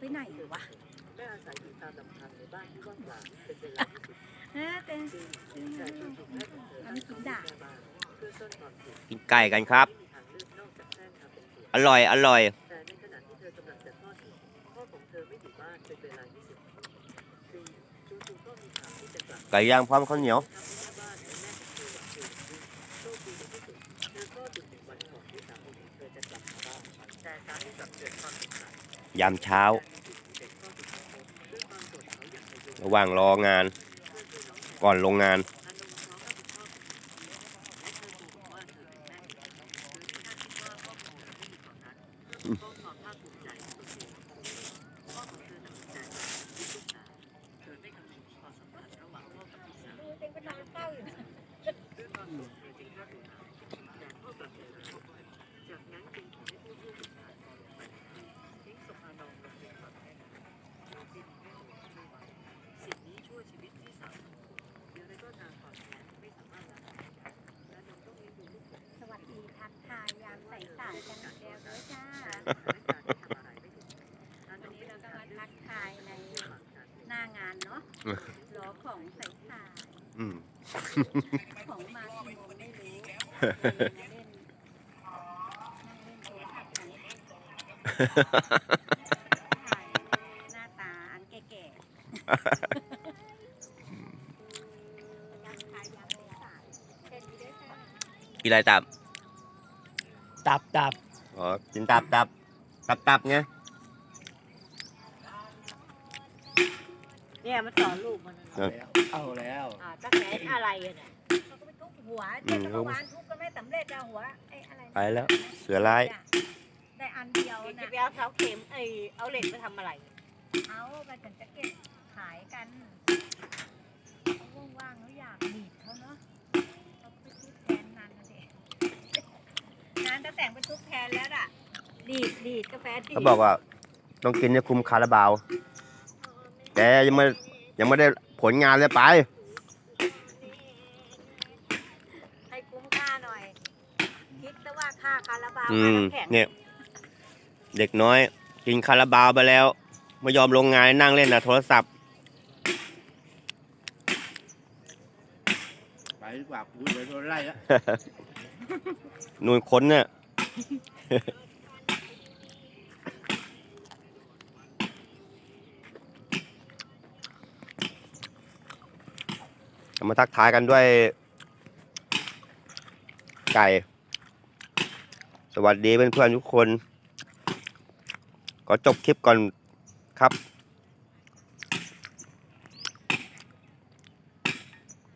ไปไหนหรือวะแม่อาศัยอยู่ตามลำพังในบ้านที่ว่างเปล่าเป็นเวลาที่สุดเออเต้นซึ่งแต่จู่ๆแม่ของเธออันนี้กินด่าแม่บ้านเพื่อซ่อนความผิดกินไก่กันครับไม่มีทางเลือกนอกจากแกล้งทำเป็นตัวอร่อย อร่อย แต่ในขณะที่เธอกำลังจะทอดทิ้งพ่อของเธอไม่อยู่บ้านเป็นเวลา20นาทีซึ่งจู่ๆก็มีข่าวที่จะกลับ ไก่ย่างพร้อมข้าวเหนียว ท ยามเช้าว่างรระหว่างรองาน ก่อนลงงานอากนพ่อของเธอและเธอบอกว่าเธอเป็นแม่ของเธอโดยที่ท่านคิดว่าพ่อของเธอไม่อยู่ตอนนั้นก็ควม จ้าและการที่ทำอะไรไม่ถูกการวันต้องนี้เลี้ยเรางก็การมาเลือทักกทายในหลังการเลี้ยงหน้างานเนาะรอของใส่สายอืมของมากี่โมงไม่รู้มาเล่นนั่งเล่นโทรศัพท์กันถ่ายหน้าตาอันแก่ๆทักทายยามใส่สายแค่นี้ด้วยจ้ากินอะไรตับ ตับตับ อ๋อ กินตับตับ ตับตับไงเนี่ยมันสอนลูกมันเออเอาแล้วอ่าตั้งแต่อะไรอะเนี่ยเขาก็ไปทุบหัวเจ็บเมื่อวานทุบก็ไม่สำเร็จอะหัวไอ้อะไรนะไปแล้ว เสือร้าย ได้อันเดียวเดี๋ยวจะนะไปเอาเสาเข็มไอเอาเหล็กไปทำอะไร เอาไปถึงจะเก็บขายกันเขาว่างๆเขาอยากบีบเขาเนาะเขาไปทุบแทนนานนะเด็กนานจะแต่งไปทุบแทนแล้วอะ ดีดดีดกาแฟดีดเขาบอกว่าต้องกินให้คุมคาราบาวแกยังไม่ยังไม่ได้ผลงานเลยไป ให้คุ้มค่าหน่อย คิดซะว่าค่าคาราบาวอืค่ามน้ำแข็งเนี่ย เด็กน้อย กินคาราบาวไปแล้ว ไม่ยอมลงงานนั่งเล่นแต่โทรศัพท์ ไปดีกว่ากูเดี๋ยวโดนไล่แล้วนู่นคนเนี่ย มาทักทายกันด้วย ไก่ สวัสดีเพื่อนๆทุกคน ก็จบคลิปก่อนครับ